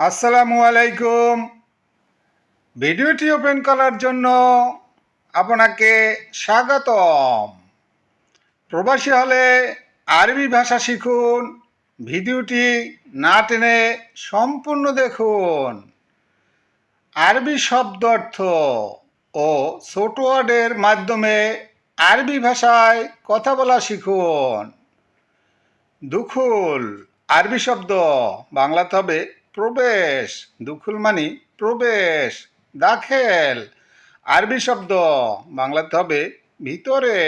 আসসালামু আলাইকুম। ভিডিওটি ওপেন করার জন্য আপনাকে স্বাগতম। প্রবাসী হলে আরবি ভাষা শিখুন, ভিডিওটি না টেনে সম্পূর্ণ দেখুন। আরবি শব্দ অর্থ ও ছোট ওয়ার্ডের মাধ্যমে আরবি ভাষায় কথা বলা শিখুন। দুখুল আরবি শব্দ বাংলাতে হবে প্রবেশ, দুখুল মানি, প্রবেশ, দাখেল। আরবি শব্দ, বাংলাতে হবে ভিতরে,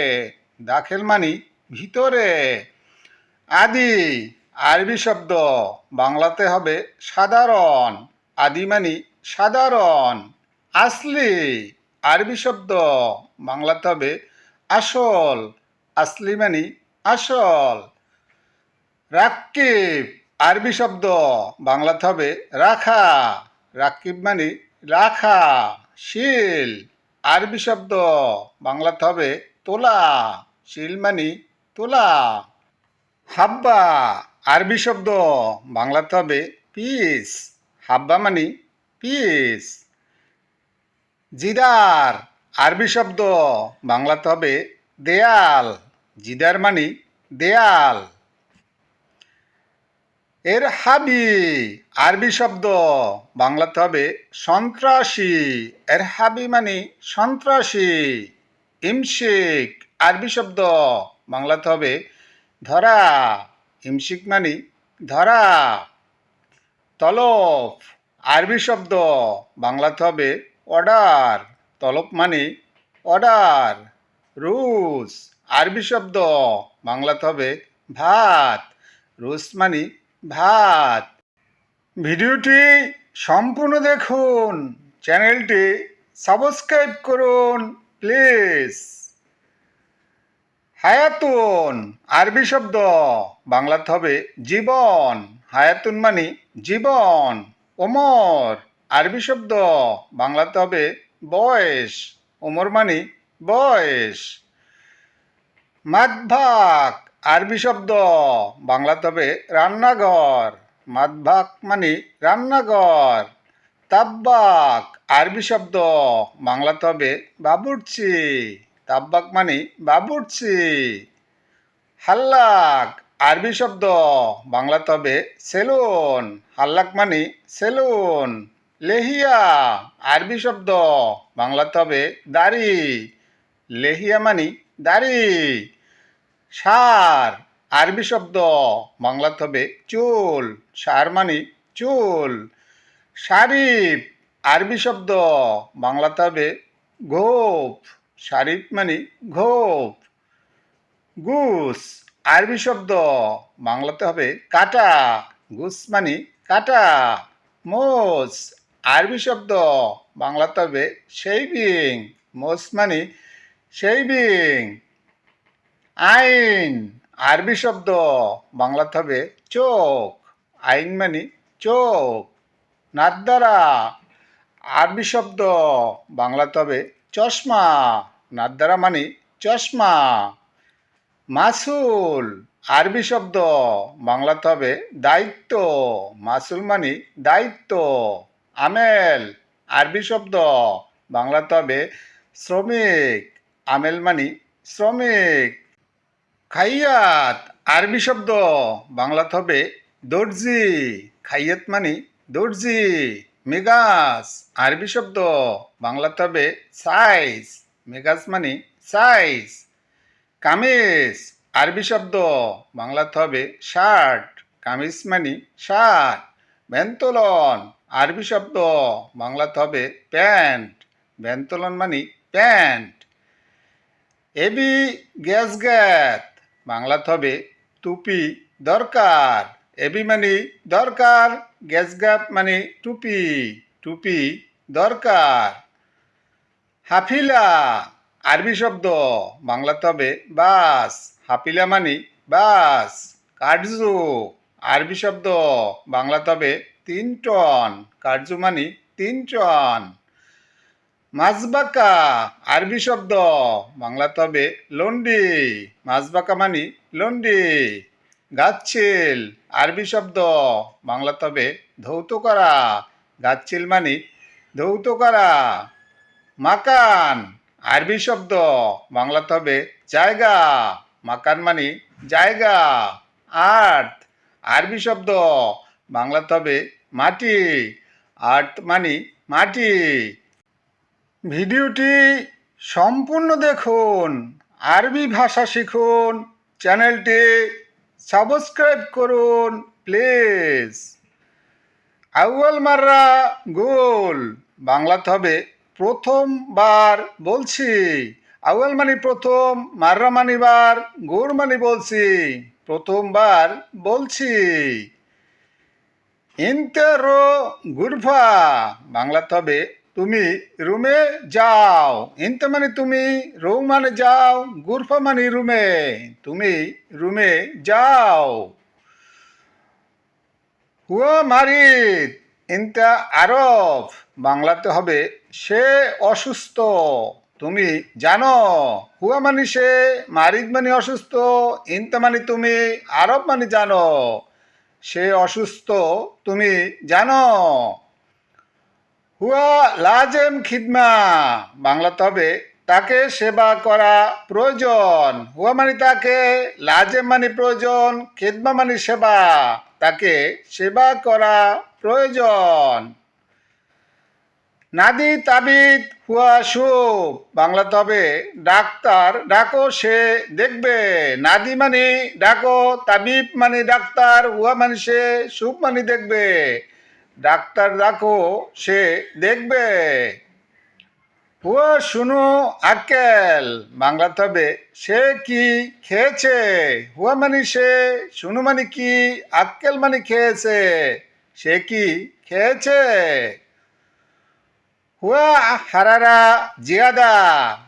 দাখেল মানি, ভিতরে। আদি, আরবি শব্দ, বাংলাতে হবে সাধারণ, আদি মানি, সাধারণ। আসলি, আরবি শব্দ, বাংলাতে হবে আসল, আসলি মানি, আসল। রাক্কিব আরবি শব্দ, বাংলাতে হবে রাখা। রাক্কিব মানে রাখা। শিল, আরবি শব্দ, বাংলাতে হবে তোলা। শিল মানে তোলা। হাব্বা, আরবি শব্দ, বাংলাতে হবে পিস। হাব্বা মানে পিস। জিদার, আরবি শব্দ, বাংলাতে হবে দেয়াল। জিদার মানে দেয়াল। এর হাবি, আরবি শব্দ। বাংলাতে হবে সন্ত্রাসী। এর হাবি মানে সন্ত্রাসী ইমশিক আরবি শব্দ। বাংলাতে হবে ধরা ইমশিক মানে ধরা। তলব, আরবি শব্দ। বাংলাতে হবে অর্ডার, তলব মানে অর্ডার। রুস আরবি শব্দ। বাংলাতে হবে ভাত রুস মানে ভাত। ভিডিওটি সম্পূর্ণ দেখুন। চ্যানেলটি সাবস্ক্রাইব করুন, প্লিজ। হায়াতুন, আরবি শব্দ। বাংলাতে হবে জীবন। হায়াতুন মানে জীবন। ওমর, আরবি শব্দ। বাংলাতে হবে বয়স। ওমর মানে বয়স। মাদভাগ আরবি শব্দ বাংলা তবে রান্নাঘর মাদভাগ মানে রান্নাঘর। তাব্বাক, আরবি শব্দ বাংলা তবে বাবুর্চি। তাব্বাক মানে বাবুর্চি। হাল্লাক, আরবি শব্দ বাংলা তবে সেলুন। হাল্লাক মানে সেলুন। লেহিয়া, আরবি শব্দ বাংলা তবে দাড়ি। লেহিয়া মানে দাড়ি। সার, আরবি শব্দ, বাংলাতে হবে চুল, সার মানে চুল। শারিফ, আরবি শব্দ, বাংলাতে হবে ঘোপ শারিফ মানে ঘোপ গুস, আরবি শব্দ, বাংলাতে হবে কাটা, গুস মানে কাটা। মোস, আরবি শব্দ, বাংলাতে হবে শেভিং, মোস মানে শেভিং। আইন, আরবি শব্দ, বাংলাতে হবে চোখ। আইন মানে চোখ। নাদ্দারা, আরবি শব্দ, বাংলাতে হবে চশমা। নাদ্দারা মানে চশমা। মাসুল, আরবি শব্দ, বাংলাতে হবে দায়িত্ব। মাসুল মানে দায়িত্ব। আমেল, আরবি শব্দ, বাংলাতে হবে শ্রমিক। আমেল মানে শ্রমিক। খাইয়াত, আরবি শব্দ। বাংলাতে হবে দর্জি। খাইয়াত মানে দর্জি। মেগাস, আরবি শব্দ। বাংলাতে হবে সাইজ। মেগাস মানে সাইজ। কামিজ, আরবি শব্দ। বাংলাতে হবে শার্ট। কামিজ মানে শার্ট। বেন্তলন, আরবি শব্দ। বাংলাতে হবে প্যান্ট। বেন্তলন মানে প্যান্ট। এবি গ্যাস গ্যাত। বাংলাতে হবে টুপি দরকার, এবি মানে দরকার, গ্যাস গ্যাপ মানে টুপি টুপি দরকার। হাফিলা, আরবি শব্দ বাংলাতে হবে বাস, হাফিলা মানে বাস, কার্জু, আরবি শব্দ বাংলাতে হবে তিন টন, কার্জু মানে তিন টন। মাজবাকা আরবি শব্দ। বাংলা তবে লন্ডি মাজবাকা মানে লন্ডি। গাছিল আরবি শব্দ। বাংলা তবে ধৌত করা গাচ্ছিল মানে ধৌত করা। মাকান, আরবি শব্দ। বাংলা তবে জায়গা, মাকান মানে জায়গা। আর্থ, আরবি শব্দ। বাংলা তবে মাটি, আর্থ মানে মাটি। ভিডিওটি সম্পূর্ণ দেখুন, আরবি ভাষা শিখুন, চ্যানেলটি সাবস্ক্রাইব করুন, প্লিজ। আউয়াল মাররা গোল। বাংলাতে হবে প্রথমবার বলছি। আউয়াল মানি প্রথম, মাররা মানে বার গোর মানে বলছি। প্রথমবার বলছি। ইন্টারো গুরফা বাংলাতে হবে তুমি রুমে যাও। ইনতে মানে তুমি রুম মানে যাও গুরফা মানে রুমে। তুমি রুমে যাও। হুয়া মারিদ ইনতা আরব। বাংলাতে হবে, সে অসুস্থ। তুমি জানো, হুয়া মানে সে মারিদ মানে অসুস্থ ইনতা মানে তুমি আরব মানে জানো। সে অসুস্থ, তুমি জানো। হুয়া লাজেম খিদমা। বাংলা তবে, তাকে সেবা করা প্রয়োজন। হুয়া মানে তাকে, লাজেম মানে প্রয়োজন, খিদমা মানে সেবা। তাকে সেবা করা প্রয়োজন। নাদি তাবিদ হুয়া সুপ বাংলাতে হবে ডাক্তার, ডাকো সে দেখবে। নাদি মানে ডাকো, তাবিব মানে ডাক্তার, হুয়া মানে সে সুপ মানে দেখবে। ডাক্তার ডাকো সে দেখবে। হুয়া শুনো, আক্কেল। বাংলাতে হবে সে কি খেয়েছে? হুয়া মানে সে, শুনু মানে কি, আক্কেল মানে খেয়েছে। সে কি খেয়েছে? হুয়া হারারা জিয়াদা।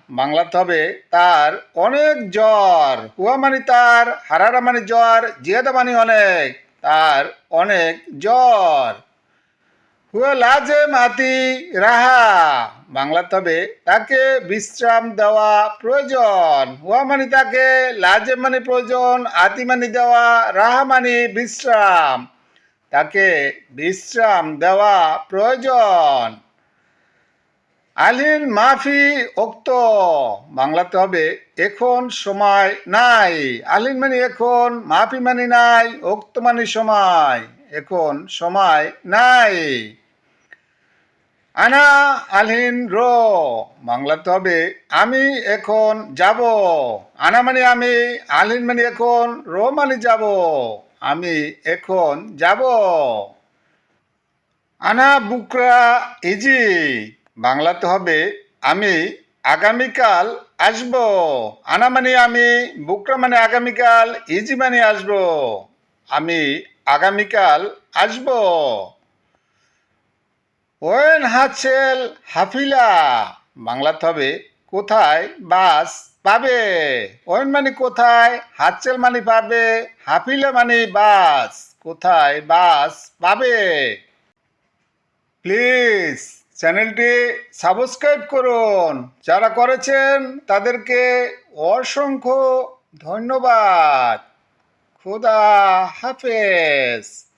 বাংলাতে হবে তার অনেক জ্বর। হুয়া মানে তার, হারারা মানে জ্বর, জিয়াদা মানে অনেক, তার অনেক জ্বর। হুয়া লাজে মাতি রাহা। বাংলাতে হবে তাকে বিশ্রাম দেওয়া প্রয়োজন। হুয়া মানে তাকে লাজে মানে প্রয়োজন, আতি মানে দেওয়া, রাহা মানে বিশ্রাম। তাকে বিশ্রাম দেওয়া প্রয়োজন। আলিন মাফি ওক্ত বাংলাতে হবে এখন সময় নাই। আলিন মানে এখন, মাফি মানে নাই ওক্ত মানে সময়। এখন সময় নাই। আনা আলহিন রো। বাংলাতে হবে, আমি এখন যাব। আনা মানে আমি, আলহিন মানে এখন, রো মানে যাব। আমি এখন যাব। আনা বুকরা ইজি। বাংলাতে হবে, আমি আগামীকাল আসব। আনা মানে আমি, বুকরা মানে আগামীকাল, ইজি মানে আসব। আমি আগামীকাল আসব। ওয়েন হাছেল হাফিলা। বাংলাতে হবে কোথায় বাস পাবে? ওয়েন মানে কোথায় হাতচেল মানে পাবে, হাফিলা মানে বাস কোথায় বাস পাবে? প্লিজ চ্যানেলটি সাবস্ক্রাইব করুন। যারা করেছেন তাদেরকে অসংখ্য ধন্যবাদ। খুদা হাফেজ।